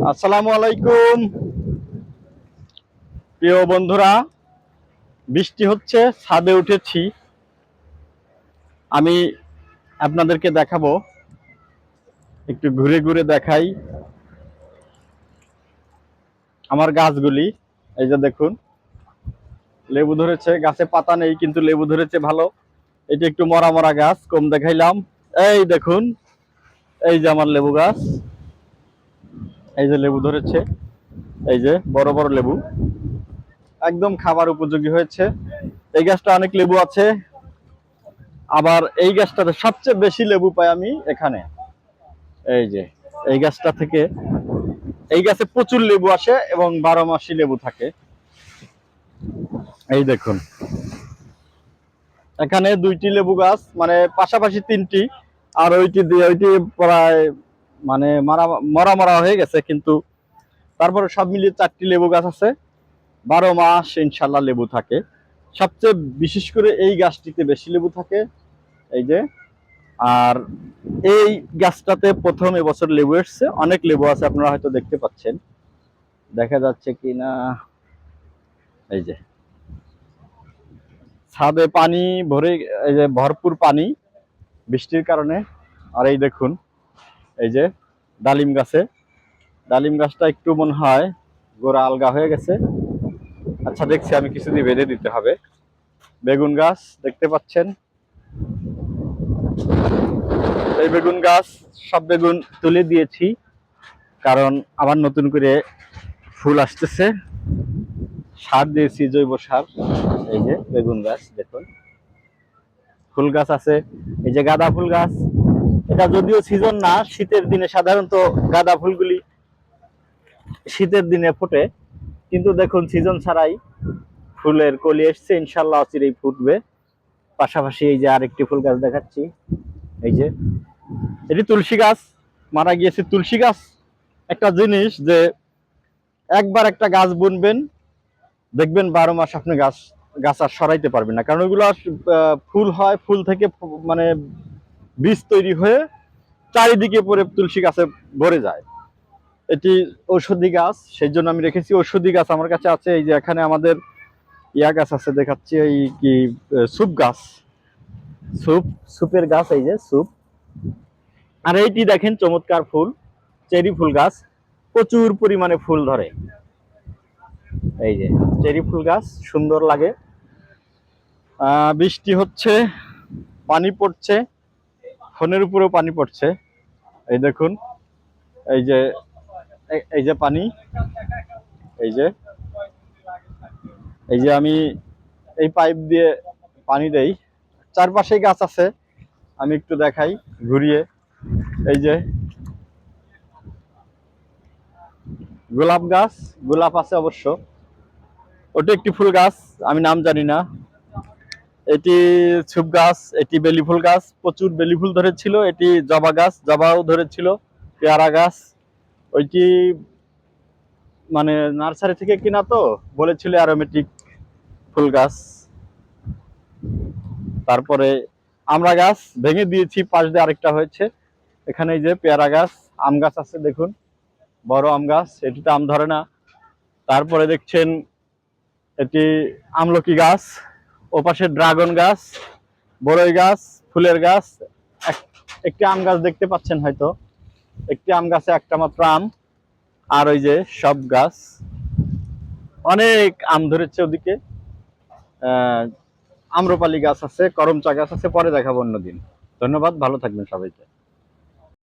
আসসালামু আলাইকুম। প্রিয় বন্ধুরা, বৃষ্টি হচ্ছে, ছাদে উঠেছি। আমি আপনাদেরকে দেখাবো, একটু ঘুরে ঘুরে দেখাই। আমার গাছগুলি, এই যে দেখুন, লেবু ধরেছে, গাছে পাতা নেই, কিন্তু লেবু ধরেছে ভালো। এটি একটু মরা মরা গাছ, কম দেখাইলাম। এই দেখুন, এই যে আমার লেবু গাছ। এই যে লেবু ধরেছে, এই যে বড় বড় লেবু। একদম খাবার উপযোগী হয়েছে। এই গাছটা অনেক লেবু আছে। আবার এই গাছটাতে সবচেয়ে বেশি লেবু পাই আমি এখানে। এই যে, এই গাছটা থেকে এই গাছে প্রচুর লেবু আসে এবং বারো মাসি লেবু থাকে। এই দেখুন। এখানে দুইটি লেবু গাছ মানে পাশাপাশি তিনটি, আর ওইটি দিয়ে ওইটি প্রায় মানে মারা, মরা মরা হয়ে গেছে, কিন্তু তারপরে সব মিলিয়ে চারটি লেবু গাছ আছে। বারো মাস ইনশাল্লাহ লেবু থাকে। সবচেয়ে বিশেষ করে এই গাছটিতে বেশি লেবু থাকে, এই যে, আর এই গাছটাতে প্রথম এবছর লেবু এসছে। অনেক লেবু আছে, আপনারা হয়তো দেখতে পাচ্ছেন। দেখা যাচ্ছে কি না এই যে, ছাদে পানি ভরে, এই যে, ভরপুর পানি, বৃষ্টির কারণে। আর এই দেখুন এই যে ডালিম গাছে। ডালিম গাছটা একটু মনে হয় গোড়া আলগা হয়ে গেছে। আচ্ছা দেখছি, আমি কিছুদিন বেঁধে দিতে হবে। বেগুন গাছ দেখতে পাচ্ছেন। এই বেগুন গাছ, সব বেগুন তুলে দিয়েছি, কারণ আবার নতুন করে ফুল আসতেছে। সার দিয়েছি, জৈব সার। এই যে বেগুন গাছ, দেখুন। ফুল গাছ আছে। এই যে গাঁদা ফুল গাছ এটা যদিও সিজন না, শীতের দিনে সাধারণত গাঁদা ফুলগুলি শীতের দিনে ফোটে। কিন্তু দেখুন সিজন ছাড়াই ফুলের কলি এসছে ইনশাল্লাহ অচিরেই ফুটবে। পাশাপাশি এই যে আরেকটি ফুল গাছ দেখাচ্ছি, এই যে, এটি তুলসী গাছ, মারা গিয়েছে তুলসী গাছ। একটা জিনিস যে একবার একটা গাছ বুনবেন, দেখবেন বারো মাস আপনি গাছ গাছ আর সরাইতে পারবেন না। কারণ ওইগুলো ফুল হয়, ফুল থেকে মানে বীজ তৈরি হয়ে চারিদিকে পরে তুলসী গাছে ভরে যায়। এটি ঔষধি গাছ সেই জন্য আমি রেখেছি। ঔষধি গাছ আমার কাছে আছে, এই যে এখানে আমাদের ইয়া গাছ আছে, দেখাচ্ছি এই কি সুপ গাছ। সুপ সুপের গাছ, এই যে সুপ আর এইটি দেখেন চমৎকার ফুল, চেরি ফুল গাছ, প্রচুর পরিমাণে ফুল ধরে। এই যে, চেরি ফুল গাছ, সুন্দর লাগে। বৃষ্টি হচ্ছে, পানি পড়ছে। ফোনের উপরেও পানি পড়ছে। এই দেখুন, এই যে এই যে পানি, এই যে এই যে আমি এই পাইপ দিয়ে পানি দেই। চারপাশে গাছ আছে, আমি একটু দেখাই, ঘুরিয়ে। এই যে, গোলাপ গাছ, গোলাপ আছে অবশ্য। ওটা একটি ফুল গাছ, আমি নাম জানি না। এটি ছুপ গাছ, এটি বেলি ফুল গাছ, প্রচুর বেলি ফুল ধরেছিল, এটি জবা গাছ, জবাও ধরেছিল, পেয়ারা গাছ। ওইটি মানে নার্সারি থেকে কিনা তো, বলেছিল অ্যারোমেটিক ফুল গাছ। তারপরে আমরা গাছ ভেঙে দিয়েছি, পাশ দিয়ে আরেকটা হয়েছে। এখানে যে পেয়ারা গাছ, আম গাছ আছে, দেখুন। বড় আম গাছ, এটিতে আম ধরে না। তারপরে দেখছেন এটি আমলকি গাছ। ওপাশে ড্রাগন গাছ, বড়ই গাছ, ফুলের গাছ। এক- একটি আম গাছ দেখতে পাচ্ছেন হয়তো। একটি আম গাছে একটা মাত্র আম। আর ওই যে সব গাছ। অনেক আম ধরেছে ওদিকে। আম্রপালি গাছ আছে, করমচা গাছ আছে, পরে দেখাবো অন্যদিন। ধন্যবাদ, ভালো থাকবেন সবাইকে।